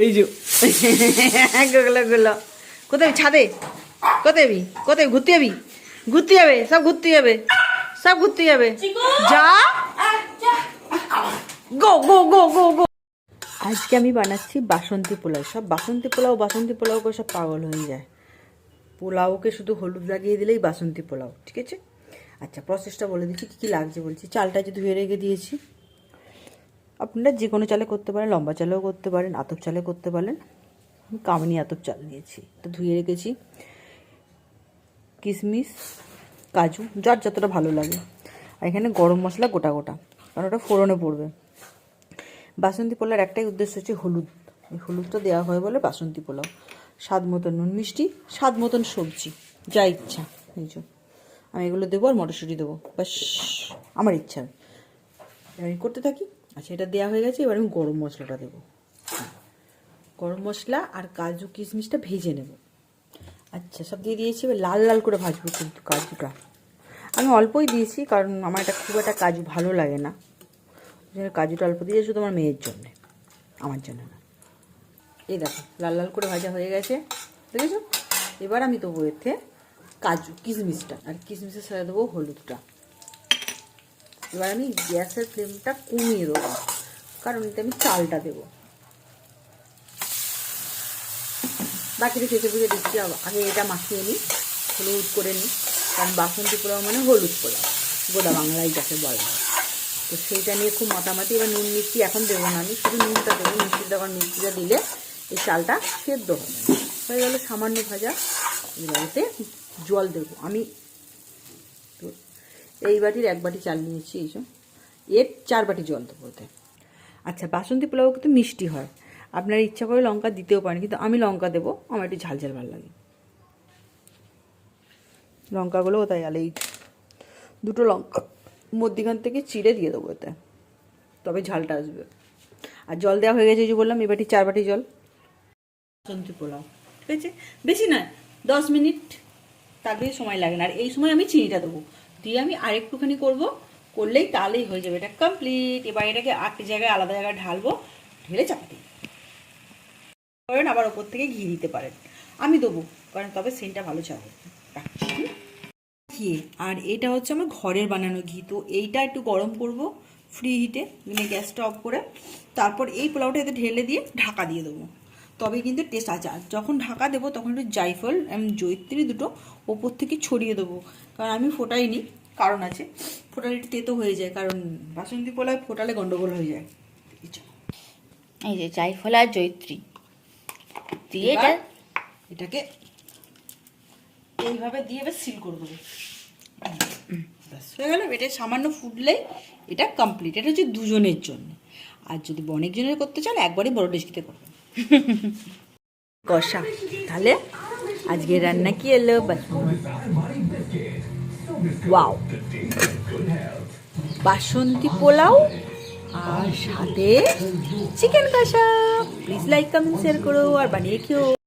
এই যে গুলো গুলো কোথায় ছাদে? কোথায় যাবি? কোথায় ঘুরতে যাবি? ঘুরতে যাবে? সব ঘুরতে যাবে? সব ঘুরতে যাবে? যা। গো গো গো গো গো। আজকে আমি বানাচ্ছি বাসন্তী পোলাও। সব বাসন্তী পোলাও বাসন্তী পোলাও করে সব পাগল হয়ে যায়। পোলাওকে শুধু হলুদ লাগিয়ে দিলেই বাসন্তী পোলাও ঠিক আছে? আচ্ছা প্রসেসটা বলে দিচ্ছি কী কী লাগছে বলছি। চালটা যে ধুয়ে রেখে দিয়েছি। আপনারা যে কোনো চালে করতে পারেন, লম্বা চালেও করতে পারেন, আতপ চালে করতে পারেন। আমি কামিনি আতপ চাল নিয়েছি। তো ধুয়ে রেখেছি। কিশমিশ কাজু, যার যতটা ভালো লাগে। আর এখানে গরম মশলা গোটা গোটা, কারণ ওটা ফোড়নে পড়বে। বাসন্তী পোলার একটাই উদ্দেশ্য হচ্ছে হলুদ। এই হলুদটা দেওয়া হয় বলে বাসন্তী পোলাও। স্বাদ মতন নুন মিষ্টি, স্বাদ মতন সবজি, যা ইচ্ছা। এই যে, আমি এগুলো দেবো আর মটরশুঁটি দেবো। বাস আমার ইচ্ছা। আমি করতে থাকি। আচ্ছা এটা দেওয়া হয়ে গেছে, এবার আমি গরম মশলাটা দেবো। গরম মশলা আর কাজু কিশমিশটা ভেজে নেব। আচ্ছা সব দিয়ে দিয়েছি, এবার লাল লাল করে ভাজবো কিন্তু কাজুটা। আমি অল্পই দিয়েছি, কারণ আমার এটা খুব একটা কাজু ভালো লাগে না। কাজুটা অল্প দিয়েছি, শুধু আমার মেয়ের জন্যে, আমার জন্য না। এই দেখো, লাল লাল করে ভাজা হয়ে গেছে, দেখেছ? এবার আমি দেবো এতে কাজু, কিশমিশটা, আর কিশমিশের সাথে দেবো হলুদটা। এবার আমি গ্যাসের ফ্লেমটা কমিয়ে দেবো, কারণ এতে আমি চালটা দেবো। বাকিটা চেঁচে বুঝে দিচ্ছি আগে এটা মাখিয়ে নিই, হলুদ করে নিই, কারণ বাসন্তী পোলাও মানে হলুদ পোলাও গোদা বাংলায় যাকে বলা। তো সেইটা নিয়ে খুব মাতামাতি, এবার নুন মিষ্টি এখন দেবো না আমি, শুধু নুনটা দেবো মিষ্টিটা আবার মিষ্টিটা দিলে এই চালটা সেদ্ধ হবে। হয়ে গেলো সামান্য ভাজা, এবার এতে জল দেবো। আমি তো এই বাটির এক বাটি চাল নিয়েছি, এই এর চার বাটি জল দেবো ওতে। আচ্ছা বাসন্তী পোলাও কিন্তু মিষ্টি হয়। আপনার ইচ্ছা করে লঙ্কা দিতেও পারেন, কিন্তু আমি লঙ্কা দেবো, আমার একটু ঝাল ঝাল ভালো লাগে। লঙ্কাগুলোও তাই আলে এই দুটো লঙ্কা, মধ্যিখান থেকে চিড়ে দিয়ে দেবো এতে তবে ঝালটা আসবে। আর জল দেওয়া হয়ে গেছে যে বললাম, এই বাটি চার বাটি জল। বাসন্তী পোলাও, ঠিক আছে? বেশি নয়, দশ মিনিট তার সময় লাগে না। আর এই সময় আমি চিনিটা দেবো। দিয়ে আমি আরেকটুখানি করব। করলেই তাহলেই হয়ে যাবে। এটা কমপ্লিট এবার এটাকে আটটি জায়গায় আলাদা জায়গায় ঢালবো। ঢেলে চাপাতি। করেন আবার ওপর থেকে ঘি দিতে পারেন। আমি দেবো। কারণ তবে সেন্টটা ভালো চাবে। ঘি আর এটা হচ্ছে আমার ঘরের বানানো ঘি। তো এইটা একটু গরম করব ফ্রি হিটে মানে গ্যাসটা অফ করে। তারপর এই পোলাওটা এতে ঢেলে দিয়ে ঢাকা দিয়ে দেবো। তবে কিন্তু টেস্ট আছে। আর যখন ঢাকা দেবো তখন একটু জাইফল এবং জৈত্রী দুটো ওপর থেকে ছড়িয়ে দেবো। কারণ আমি ফোটাইনি কারণ আছে। ফোটালে একটু তেতো হয়ে যায় কারণ বাসন্তী পোলায় ফোটালে গন্ডগোল হয়ে যায়। এই যে জাইফল আর জৈত্রী দিয়ে এটা এটাকে এইভাবে দিয়ে এবার সিল করে দেবো। ব্যাস হয়ে গেল। এটা সামান্য ফুটলেই এটা কমপ্লিট এটা হচ্ছে দুজনের জন্য। আর যদি অনেকজনের করতে চান একবারই বড় ডেস্কিতে করবেন কষা। তাহলে আজকে রান্না কি এলো? ওয়াও। বাসন্তী পোলাও আর সাথে চিকেন কষা। প্লিজ লাইক কমেন্ট শেয়ার করো আর বানিয়ে খেও।